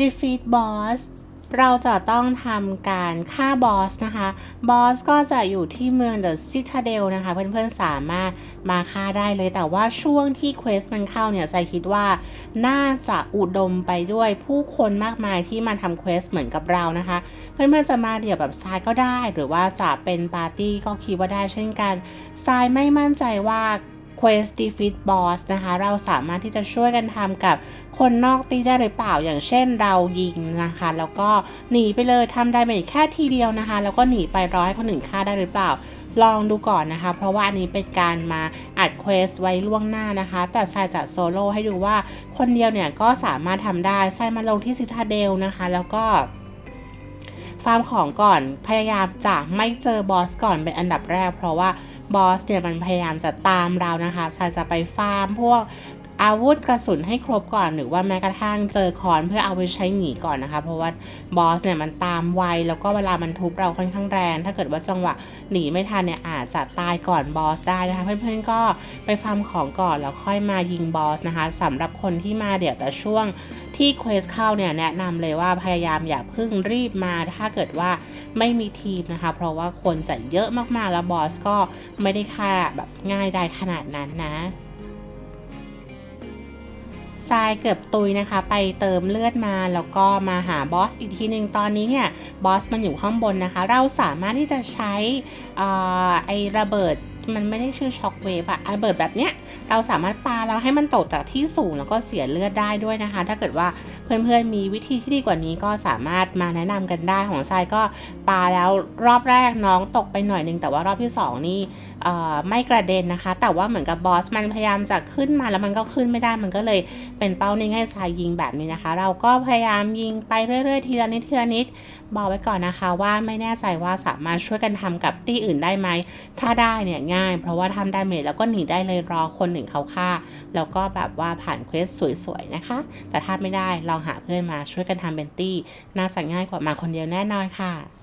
defeat boss เราจะต้องทำการฆ่าบอสนะคะ บอสก็จะอยู่ที่เมือง The Citadel นะคะ เพื่อนๆสามารถมาฆ่าได้เลย แต่ว่าช่วงที่เควสมันเข้าเนี่ยไซคิดว่าน่าจะอุดมไปด้วยผู้คนมากมายที่มาทำเควสเหมือนกับเรานะคะ เพื่อนๆจะมาเดี่ยวแบบทรายก็ได้ หรือว่าจะเป็นปาร์ตี้ก็คิดว่าได้เช่นกันทรายไม่มั่นใจว่า Quest Defeat Boss นะคะ เราสามารถที่จะช่วยกันทำกับคนนอกตีได้หรือเปล่าอย่างเช่นเรายิงนะคะ แล้วก็หนีไปเลยทำได้ไม่แค่ทีเดียวนะคะ แล้วก็หนีไปร้อยคนอื่นฆ่าได้หรือเปล่าลองดูก่อนนะคะ เพราะว่าอันนี้เป็นการมาอัดเควสไว้ล่วงหน้านะคะ แต่ทรายจะโซโล่ให้ดูว่าคนเดียวเนี่ยก็สามารถทำได้ทรายมาลงที่ซิทาเดลนะคะ แล้วก็ฟาร์มของก่อนพยายามจะไม่เจอบอสก่อนเป็นอันดับแรก เพราะว่า บอสเนี่ยมันพยายามจะตามเรานะคะชายจะไปฟาร์มพวก อาวุธกระสุนให้ครบก่อน หรือว่าแม้กระทั่งเจอคอนเพื่อเอาไปใช้หนีก่อนนะคะ เพราะว่าบอสเนี่ยมันตามไวแล้วก็เวลามันทุบเราค่อนข้างแรง ถ้าเกิดว่าจังหวะหนีไม่ทันเนี่ยอาจจะตายก่อนบอสได้นะคะ เพื่อนๆก็ไปฟาร์มของก่อนแล้วค่อยมายิงบอสนะคะสำหรับคนที่มาเดี๋ยวแต่ช่วงที่เควสเข้าเนี่ยแนะนำเลยว่าพยายามอย่าเพิ่งรีบมาถ้าเกิดว่าไม่มีทีมนะคะ เพราะว่าคนจะเยอะมากๆแล้วบอสก็ไม่ได้ฆ่าแบบง่ายได้ขนาดนั้นนะ ทรายเกือบตุยนะคะ ไปเติมเลือดมาแล้วก็มาหาบอสอีกทีหนึ่งตอนนี้เนี่ยบอสมันอยู่ข้างบนนะคะ เราสามารถที่จะใช้อ่อไอระเบิด มันไม่ได้ชื่อช็อคเวฟอะระเบิดแบบเนี้ยเราสามารถปาแล้วให้มันตกจากที่สูงแล้วก็เสียเลือดได้ด้วยนะคะ ถ้าเกิดว่าเพื่อนๆมีวิธีที่ดีกว่านี้ก็สามารถมาแนะนำกันได้ของทรายก็ปาแล้วรอบแรกน้องตกไปหน่อยนึงแต่ว่ารอบที่สองนี่ไม่กระเด็นนะคะ แต่ว่าเหมือนกับบอสมันพยายามจะขึ้นมาแล้วมันก็ขึ้นไม่ได้มันก็เลยเป็นเป้านิ่งให้ทรายยิงแบบนี้นะคะ เราก็พยายามยิงไปเรื่อยๆทีละนิดทีละนิดบอกไว้ก่อนนะคะ ว่าไม่แน่ใจว่าสามารถช่วยกันทำกับที่อื่นได้ไหมถ้าได้เนี่ยง่าย เพราะว่าทำได้เมจแล้วก็หนีได้เลยรอคนหนึ่งเขาฆ่า แล้วก็แบบว่าผ่านเควสสวยๆนะคะ แต่ถ้าไม่ได้ลองหาเพื่อนมาช่วยกันทำเบนตี้น่าสั่งง่ายกว่ามาคนเดียวแน่นอนค่ะ